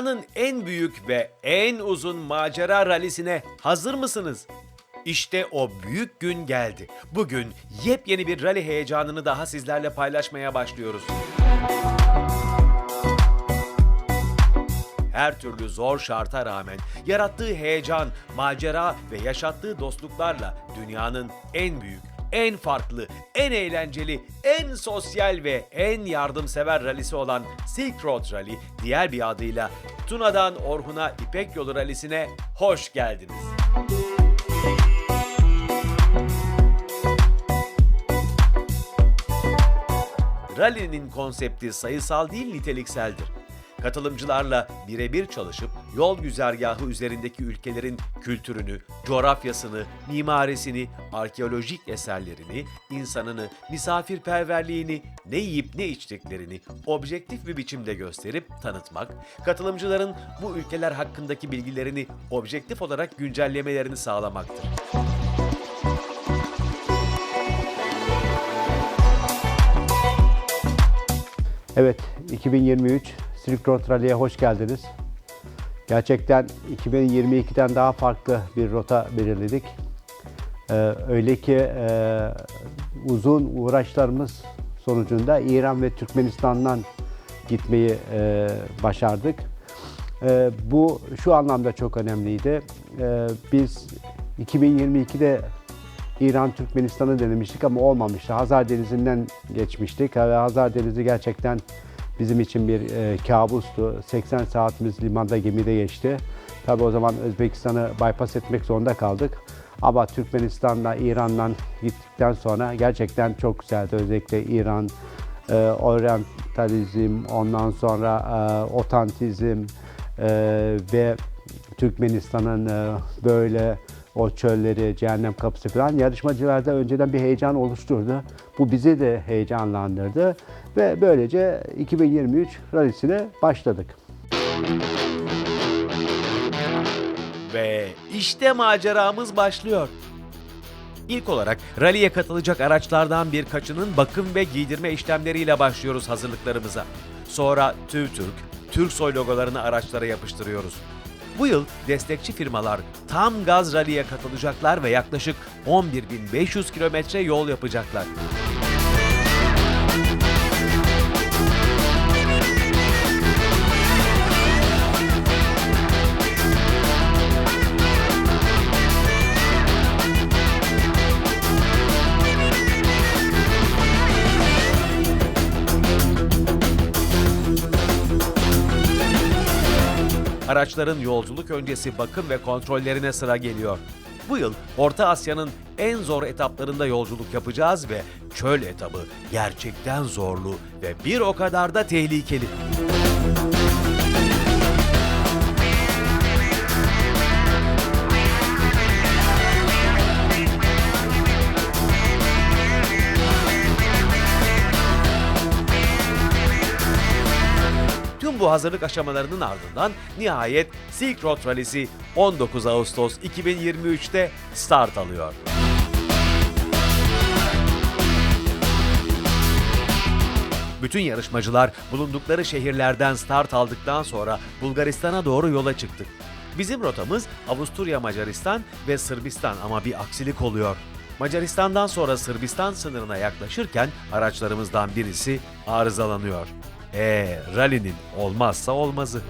Dünyanın en büyük ve en uzun macera rallisine hazır mısınız? İşte o büyük gün geldi. Bugün yepyeni bir rally heyecanını daha sizlerle paylaşmaya başlıyoruz. Her türlü zor şarta rağmen yarattığı heyecan, macera ve yaşattığı dostluklarla dünyanın en büyük, en farklı, en eğlenceli, en sosyal ve en yardımsever rallisi olan Silk Road Rally, diğer bir adıyla Tuna'dan Orhun'a İpek Yolu Rally'sine hoş geldiniz. Rally'nin konsepti sayısal değil nitelikseldir. Katılımcılarla birebir çalışıp yol güzergahı üzerindeki ülkelerin kültürünü, coğrafyasını, mimarisini, arkeolojik eserlerini, insanını, misafirperverliğini, ne yiyip ne içtiklerini objektif bir biçimde gösterip tanıtmak, katılımcıların bu ülkeler hakkındaki bilgilerini objektif olarak güncellemelerini sağlamaktır. Evet, 2023 Silk Road Rally'e hoş geldiniz. Gerçekten 2022'den daha farklı bir rota belirledik. Ee, öyle ki e, uzun uğraşlarımız sonucunda İran ve Türkmenistan'dan gitmeyi e, başardık. E, bu şu anlamda çok önemliydi. E, biz 2022'de İran Türkmenistan'ı denemiştik ama olmamıştı. Hazar Denizi'nden geçmiştik ve Hazar Denizi gerçekten bizim için bir e, kabustu. 80 saatimiz limanda gemide geçti. Tabii o zaman Özbekistan'ı bypass etmek zorunda kaldık. Ama Türkmenistan'la, İran'dan gittikten sonra gerçekten çok güzeldi. Özellikle İran, e, oryantalizm, ondan sonra e, otantizm e, ve Türkmenistan'ın e, böyle o çölleri, cehennem kapısı falan yarışmacılarda önceden bir heyecan oluşturdu. Bu bizi de heyecanlandırdı ve böylece 2023 rallisine başladık. Ve işte maceramız başlıyor. İlk olarak rally'e katılacak araçlardan birkaçının bakım ve giydirme işlemleriyle başlıyoruz hazırlıklarımıza. Sonra TÜVTÜRK, Türksoy logolarını araçlara yapıştırıyoruz. Bu yıl destekçi firmalar tam gaz rally'e katılacaklar ve yaklaşık 11.500 kilometre yol yapacaklar. Araçların yolculuk öncesi bakım ve kontrollerine sıra geliyor. Bu yıl Orta Asya'nın en zor etaplarında yolculuk yapacağız ve çöl etabı gerçekten zorlu ve bir o kadar da tehlikeli. Tüm bu hazırlık aşamalarının ardından nihayet Silk Road Rally'si 19 Ağustos 2023'te start alıyor. Bütün yarışmacılar bulundukları şehirlerden start aldıktan sonra Bulgaristan'a doğru yola çıktık. Bizim rotamız Avusturya, Macaristan ve Sırbistan ama bir aksilik oluyor. Macaristan'dan sonra Sırbistan sınırına yaklaşırken araçlarımızdan birisi arızalanıyor. Ee, rally'nin olmazsa olmazı.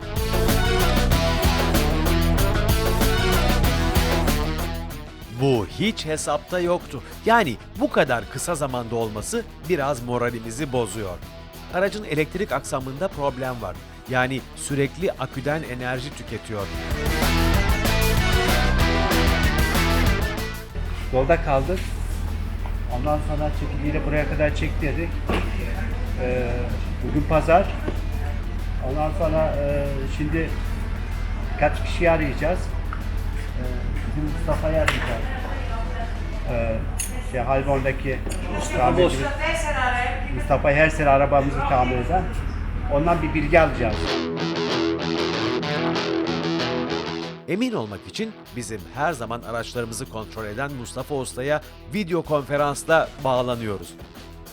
Bu hiç hesapta yoktu. Yani bu kadar kısa zamanda olması biraz moralimizi bozuyor. Aracın elektrik aksamında problem var. Yani sürekli aküden enerji tüketiyor. Yolda kaldık. Ondan sonra çekiciyle buraya kadar çektirdik. Ee, bugün pazar. Ondan sonra e, şimdi kaç kişi arayacağız? Ee, bugün Mustafa'yı arayacağız. Ee, şey, Halbon'daki tamircimiz Mustafa her sene arabamızı tamir eden. Ondan bir bilgi alacağız. Emin olmak için bizim her zaman araçlarımızı kontrol eden Mustafa Usta'ya video konferansla bağlanıyoruz.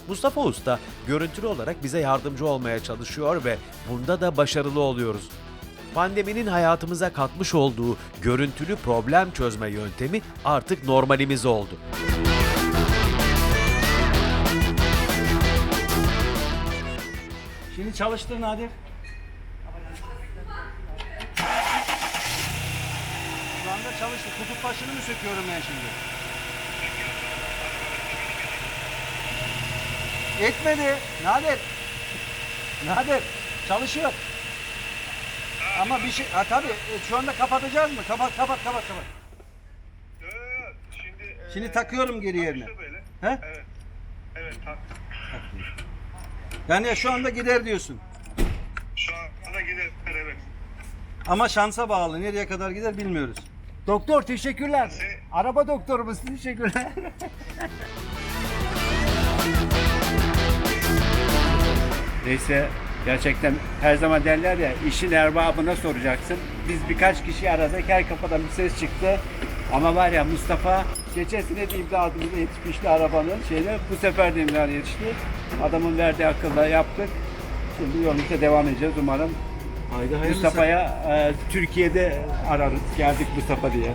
Mustafa Usta görüntülü olarak bize yardımcı olmaya çalışıyor ve bunda da başarılı oluyoruz. Pandeminin hayatımıza katmış olduğu görüntülü problem çözme yöntemi artık normalimiz oldu. Şimdi çalıştır Nadir. Şu anda çalıştı. Kutup başını mı söküyorum ben şimdi? Etmedi. Nadir. Nadir. Çalışıyor. Ama bir şey... Ha tabii. e, Şu anda kapatacağız mı? Kapat, kapat, kapat, kapat. Şimdi, e, Şimdi takıyorum geri yerine. işte böyle. He? Evet. Evet, tak. Yani şu anda gider diyorsun. Şu anda gider, evet. Ama şansa bağlı. Nereye kadar gider bilmiyoruz. Doktor teşekkürler. Araba doktorumuz teşekkürler. Neyse gerçekten her zaman derler ya işin erbabına soracaksın. Biz birkaç kişi aradık her kapıdan bir ses çıktı. Ama var ya Mustafa geçen sene de imdadımıza yetişmişti arabanın şeyle. Bu sefer de imdadına yetişti. Adamın verdiği akılla yaptık. Şimdi yolumuza devam edeceğiz umarım. Haydi Mustafa'ya e, Türkiye'de ararız. Geldik Mustafa diye.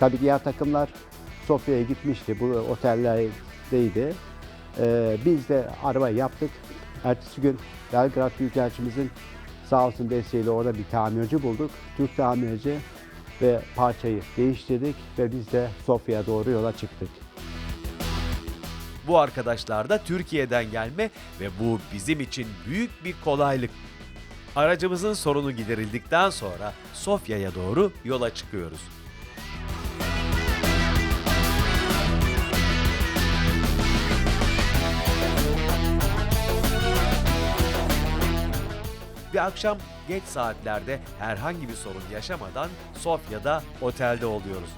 Tabii diğer takımlar Sofya'ya gitmişti. Bu otellerdeydi. Ee, biz de araba yaptık. Ertesi gün Belgrad Büyükelçimizin sağ olsun desteğiyle orada bir tamirci bulduk. Türk tamirci ve parçayı değiştirdik ve biz de Sofya'ya doğru yola çıktık. Bu arkadaşlar da Türkiye'den gelme ve bu bizim için büyük bir kolaylık. Aracımızın sorunu giderildikten sonra Sofya'ya doğru yola çıkıyoruz. Bir akşam geç saatlerde herhangi bir sorun yaşamadan Sofya'da otelde oluyoruz.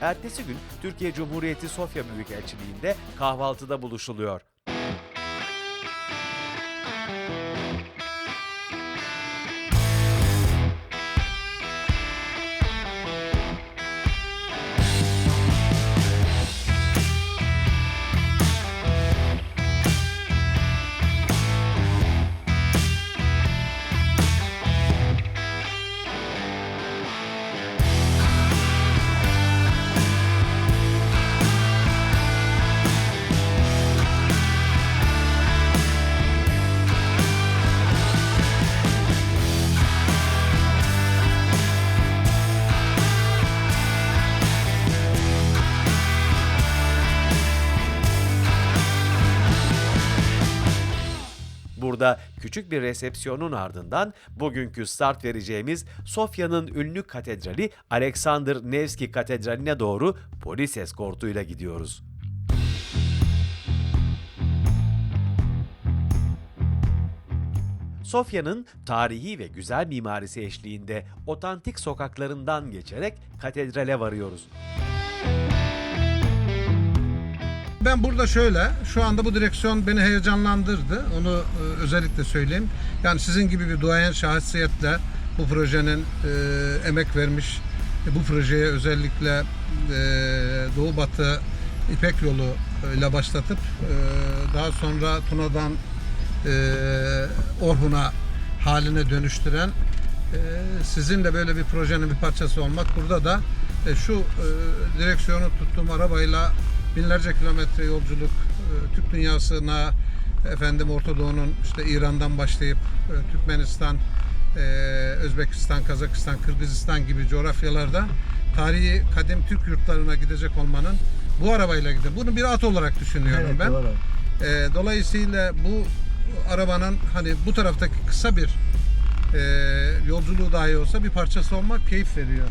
Ertesi gün Türkiye Cumhuriyeti Sofya Büyükelçiliğinde kahvaltıda buluşuluyor. Küçük bir resepsiyonun ardından bugünkü start vereceğimiz Sofya'nın ünlü katedrali Alexander Nevski Katedrali'ne doğru polis eskortuyla gidiyoruz. Sofya'nın tarihi ve güzel mimarisi eşliğinde otantik sokaklarından geçerek katedrale varıyoruz. Ben burada şöyle, şu anda bu direksiyon beni heyecanlandırdı. Onu e, özellikle söyleyeyim. Yani sizin gibi bir duayen şahsiyetle bu projenin e, emek vermiş, e, bu projeye özellikle e, Doğu Batı İpek yolu e, ile başlatıp e, daha sonra Tuna'dan e, Orhun'a haline dönüştüren e, sizin de böyle bir projenin bir parçası olmak. Burada da e, şu e, direksiyonu tuttuğum arabayla binlerce kilometre yolculuk e, Türk dünyasına efendim Orta Doğu'nun işte İran'dan başlayıp e, Türkmenistan, e, Özbekistan, Kazakistan, Kırgızistan gibi coğrafyalarda tarihi kadim Türk yurtlarına gidecek olmanın bu arabayla gidip bunu bir at olarak düşünüyorum ben. E, dolayısıyla bu arabanın hani bu taraftaki kısa bir e, yolculuğu dahi olsa bir parçası olmak keyif veriyor.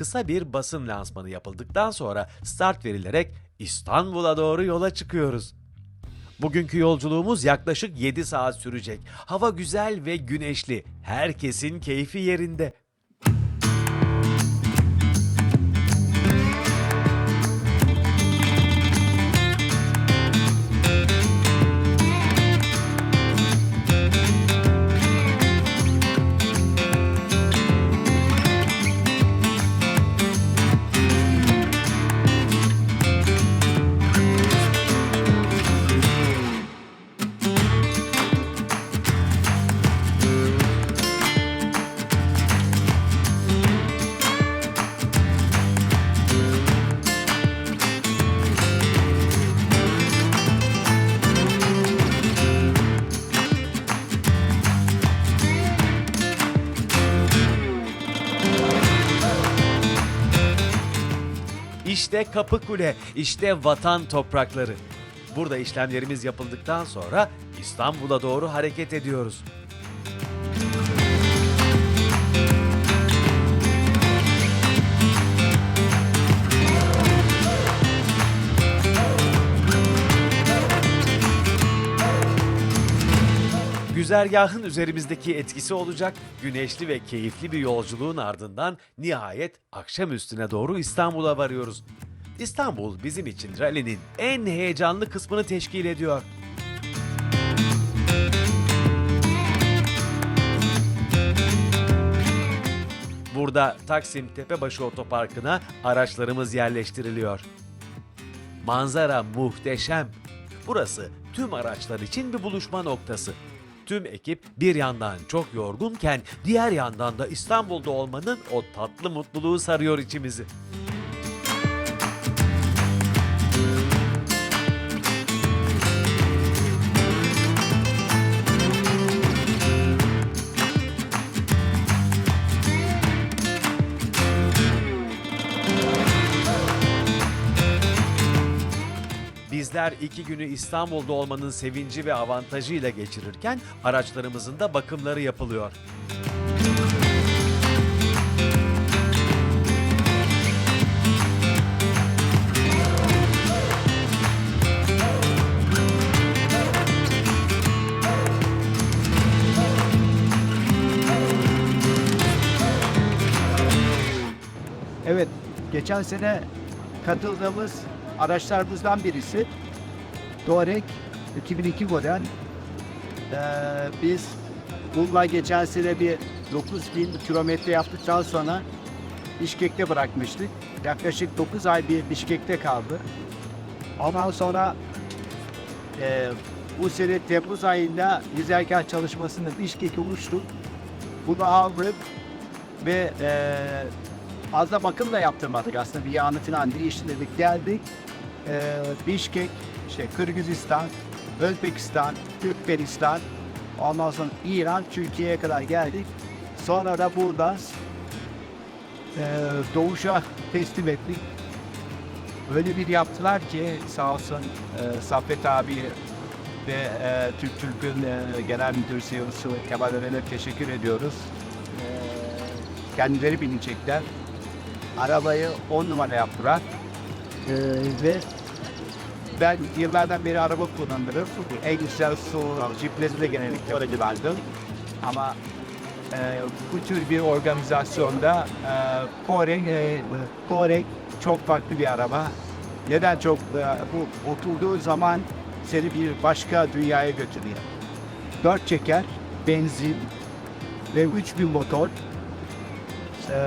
Kısa bir basın lansmanı yapıldıktan sonra start verilerek İstanbul'a doğru yola çıkıyoruz. Bugünkü yolculuğumuz yaklaşık 7 saat sürecek. Hava güzel ve güneşli. Herkesin keyfi yerinde. İşte Kapıkule, işte vatan toprakları. Burada işlemlerimiz yapıldıktan sonra İstanbul'a doğru hareket ediyoruz. Güzergahın üzerimizdeki etkisi olacak güneşli ve keyifli bir yolculuğun ardından nihayet akşam üstüne doğru İstanbul'a varıyoruz. İstanbul bizim için rally'nin en heyecanlı kısmını teşkil ediyor. Burada Taksim Tepebaşı Otoparkı'na araçlarımız yerleştiriliyor. Manzara muhteşem. Burası tüm araçlar için bir buluşma noktası. Tüm ekip bir yandan çok yorgunken diğer yandan da İstanbul'da olmanın o tatlı mutluluğu sarıyor içimizi. Bizler iki günü İstanbul'da olmanın sevinci ve avantajıyla geçirirken araçlarımızın da bakımları yapılıyor. Evet, geçen sene katıldığımız araçlarımızdan birisi Touareg 2002 model. Ee, biz bununla geçen sene bir 9000 kilometre yaptıktan sonra Bişkek'te bırakmıştık. Yaklaşık 9 ay bir Bişkek'te kaldı. Ondan sonra e, bu sene Temmuz ayında güzergah çalışmasını Bişkek'e uçtuk. Bunu aldık ve e, bakım da yaptırmadık aslında bir yağını falan değiştirdik geldik. E, Bişkek, işte Kırgızistan, Özbekistan, Türkmenistan, ondan sonra İran, Türkiye'ye kadar geldik. Sonra da burada e, Doğuş'a teslim ettik. Öyle bir yaptılar ki sağ olsun e, Saffet abi ve e, Türk Türk'ün e, genel müdür CEO'su Kemal Ören'e teşekkür ediyoruz. E, kendileri binecekler. Arabayı 10 numara yaptılar. E, ve ben yıllardan beri araba kullanırım. En güzel su, jipleri de genellikle aracılardım. Ama e, bu tür bir organizasyonda e, Touareg, e, Touareg çok farklı bir araba. Neden çok? E, bu oturduğu zaman seni bir başka dünyaya götürüyor. Dört çeker, benzin ve 3000 motor. E,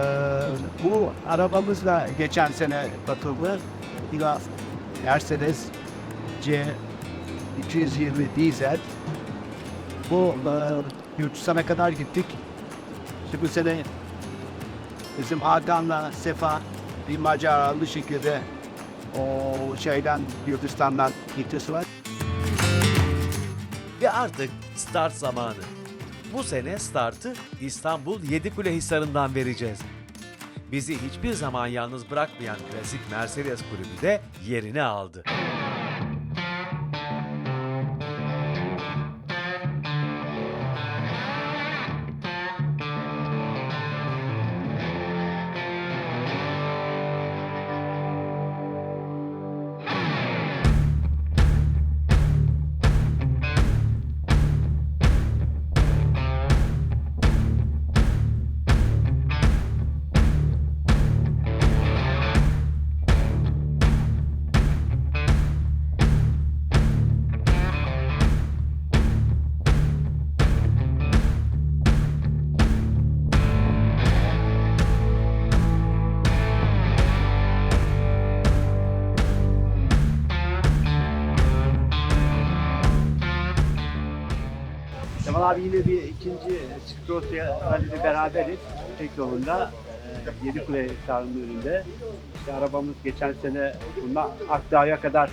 bu arabamızla geçen sene katıldı. Biraz Mercedes C 220 dizel. Bu e, Gürcistan'a kadar gittik. İşte bu sene bizim Hakan'la Sefa bir maceralı şekilde o şeyden Gürcistan'dan gitmesi var. Ve artık start zamanı. Bu sene startı İstanbul Yedikule Hisarı'ndan vereceğiz. Bizi hiçbir zaman yalnız bırakmayan klasik Mercedes kulübü de yerini aldı. Abi yine bir ikinci Silk Rally'de beraberiz. Tek yolunda. E, Yedikule Sarı'nın önünde. İşte arabamız geçen sene bundan Akdağ'a kadar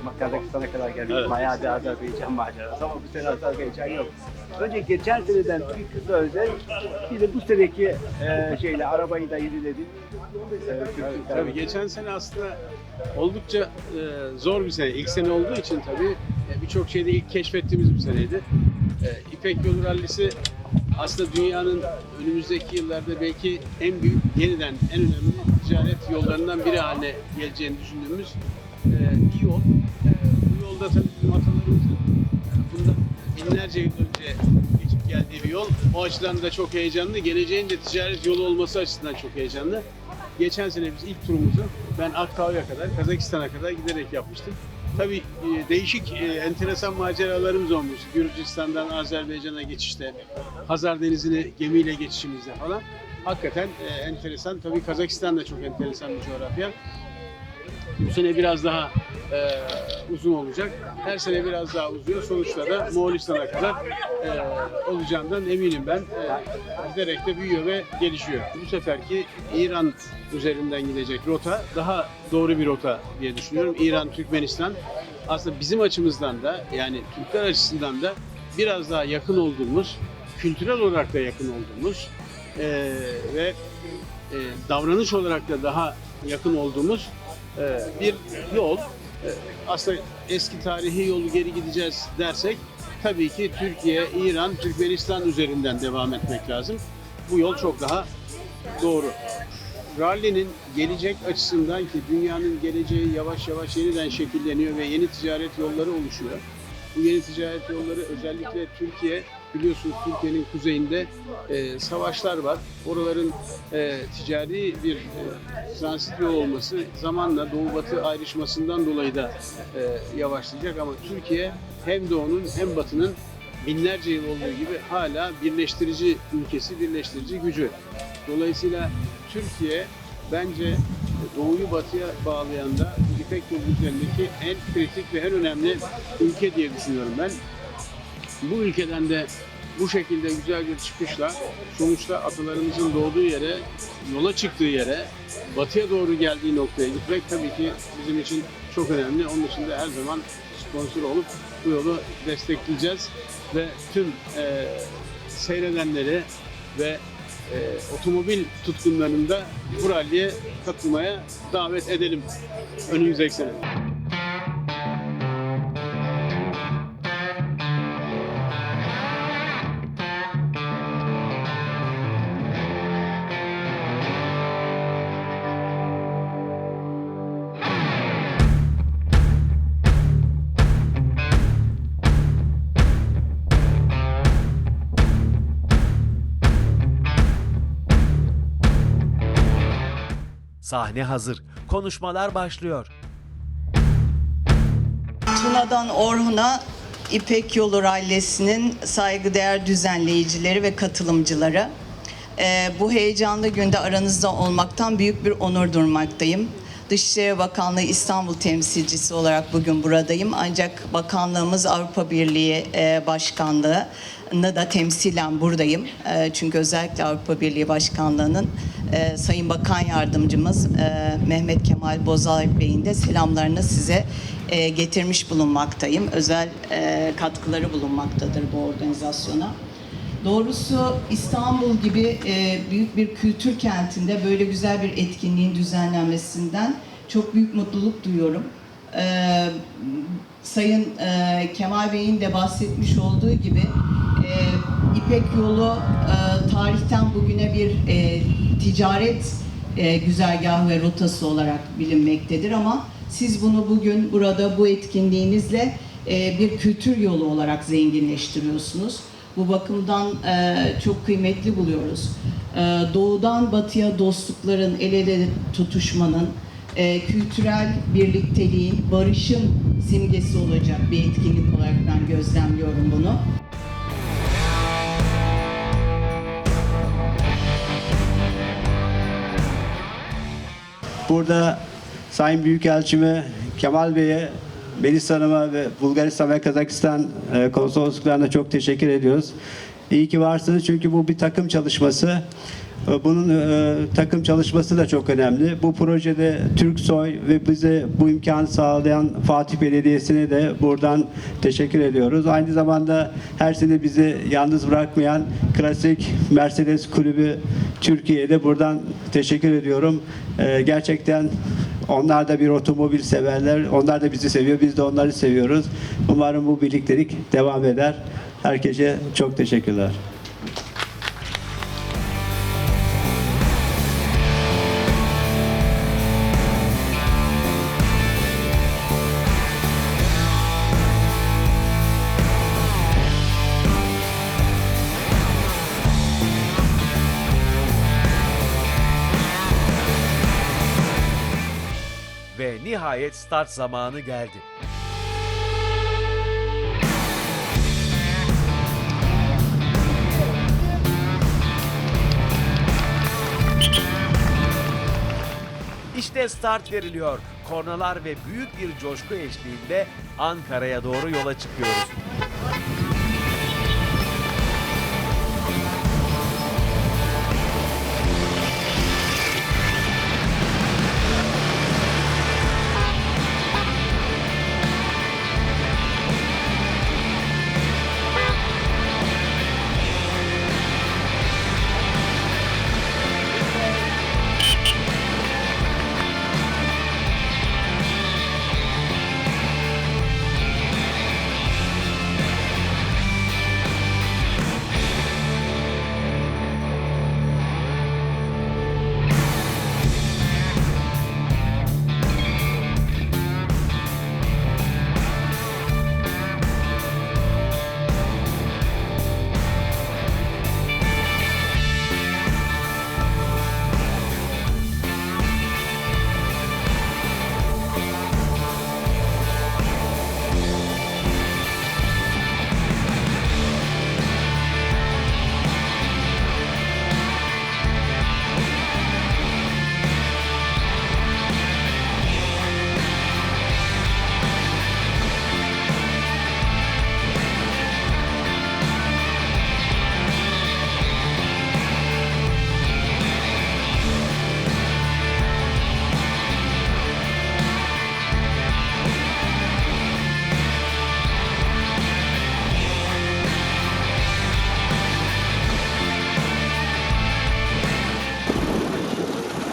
ama Kazakistan'a kadar geldik. Evet. Bayağı bir Azerbaycan macerası ama bu sene Azerbaycan yok. Önce geçen seneden bir kısa özel bir de bu seneki e, şeyle arabayı da yeniledik. E, Türk Tabii geçen sene aslında oldukça e, zor bir sene. İlk sene olduğu için tabii e, birçok şeyde ilk keşfettiğimiz bir seneydi. E, İpek Yolu Rallisi aslında dünyanın önümüzdeki yıllarda belki en büyük, yeniden en önemli ticaret yollarından biri haline geleceğini düşündüğümüz e, bir yol. E, bu yolda tabii bizim atalarımızın e, binlerce yıl önce geçip geldiği bir yol. O açıdan da çok heyecanlı. Geleceğin de ticaret yolu olması açısından çok heyecanlı. Geçen sene biz ilk turumuzu ben Akkavya kadar, Kazakistan'a kadar giderek yapmıştık. Tabii e, değişik, e, enteresan maceralarımız olmuş. Gürcistan'dan Azerbaycan'a geçişte, Hazar Denizi'ni gemiyle geçişimizde falan. Hakikaten e, enteresan. Tabii Kazakistan da çok enteresan bir coğrafya. Bu sene biraz daha e, uzun olacak. Her sene biraz daha uzuyor. Sonuçta da Moğolistan'a kadar e, olacağından eminim ben. E, giderek de büyüyor ve gelişiyor. Bu seferki İran üzerinden gidecek rota daha doğru bir rota diye düşünüyorum. İran, Türkmenistan aslında bizim açımızdan da yani Türkler açısından da biraz daha yakın olduğumuz, kültürel olarak da yakın olduğumuz e, ve e, davranış olarak da daha yakın olduğumuz e, bir yol. E, aslında eski tarihi yolu geri gideceğiz dersek tabii ki Türkiye, İran, Türkmenistan üzerinden devam etmek lazım. Bu yol çok daha doğru. Rally'nin gelecek açısından ki dünyanın geleceği yavaş yavaş yeniden şekilleniyor ve yeni ticaret yolları oluşuyor. Bu yeni ticaret yolları özellikle Türkiye biliyorsunuz Türkiye'nin kuzeyinde e, savaşlar var. Oraların e, ticari bir e, transit yol olması zamanla Doğu Batı ayrışmasından dolayı da e, yavaşlayacak ama Türkiye hem Doğu'nun hem Batı'nın binlerce yıl olduğu gibi hala birleştirici ülkesi, birleştirici gücü. Dolayısıyla Türkiye bence Doğu'yu Batı'ya bağlayan da İpek yolu üzerindeki en kritik ve en önemli ülke diye düşünüyorum ben. Bu ülkeden de bu şekilde güzel bir çıkışla sonuçta atalarımızın doğduğu yere, yola çıktığı yere, batıya doğru geldiği noktaya gitmek tabii ki bizim için çok önemli. Onun için de her zaman sponsor olup bu yolu destekleyeceğiz ve tüm e, seyredenleri ve e, otomobil tutkunlarını da bu ralliye katılmaya davet edelim önümüzdeki sene. Sahne hazır. Konuşmalar başlıyor. Tuna'dan Orhun'a İpek Yolu Rallisi'nin saygıdeğer düzenleyicileri ve katılımcıları. Ee, bu heyecanlı günde aranızda olmaktan büyük bir onur durmaktayım. Dışişleri Bakanlığı İstanbul temsilcisi olarak bugün buradayım. Ancak bakanlığımız Avrupa Birliği e, Başkanlığı'nı da temsilen buradayım. E, çünkü özellikle Avrupa Birliği Başkanlığı'nın e, Sayın Bakan Yardımcımız e, Mehmet Kemal Bozay Bey'in de selamlarını size e, getirmiş bulunmaktayım. Özel katkıları bulunmaktadır bu organizasyona. Doğrusu İstanbul gibi büyük bir kültür kentinde böyle güzel bir etkinliğin düzenlenmesinden çok büyük mutluluk duyuyorum. Sayın Kemal Bey'in de bahsetmiş olduğu gibi İpek Yolu e, tarihten bugüne bir e, ticaret e, güzergahı ve rotası olarak bilinmektedir ama siz bunu bugün burada bu etkinliğinizle e, bir kültür yolu olarak zenginleştiriyorsunuz. Bu bakımdan e, çok kıymetli buluyoruz. E, doğudan batıya dostlukların, el ele tutuşmanın, e, kültürel birlikteliğin, barışın simgesi olacak bir etkinlik olarak ben gözlemliyorum bunu. Burada Sayın Büyükelçime Kemal Bey'e Melis Hanım'a ve Bulgaristan ve Kazakistan e, konsolosluklarına çok teşekkür ediyoruz. İyi ki varsınız çünkü bu bir takım çalışması. E, Bunun e, takım çalışması da çok önemli. Bu projede Türksoy ve bize bu imkanı sağlayan Fatih Belediyesi'ne de buradan teşekkür ediyoruz. Aynı zamanda her sene bizi yalnız bırakmayan Klasik Mercedes Kulübü Türkiye'de buradan teşekkür ediyorum. E, Gerçekten onlar da bir otomobil severler. Onlar da bizi seviyor. Biz de onları seviyoruz. Umarım bu birliktelik devam eder. Herkese çok teşekkürler. Nihayet start zamanı geldi. İşte start veriliyor. Kornalar ve büyük bir coşku eşliğinde Ankara'ya doğru yola çıkıyoruz.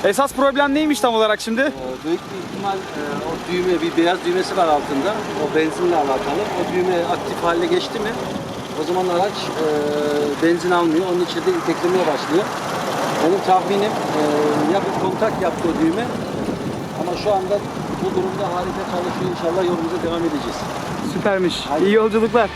Esas problem neymiş tam olarak şimdi? Büyük bir ihtimal e, o düğme, bir beyaz düğmesi var altında. O benzinle alakalı. O düğme aktif hale geçti mi o zaman araç e, benzin almıyor. Onun içinde iteklemeye başlıyor. Benim tahminim e, ya bir kontak yaptı o düğme ama şu anda bu durumda harika çalışıyor. İnşallah yolumuza devam edeceğiz. Süpermiş. İyi yolculuklar.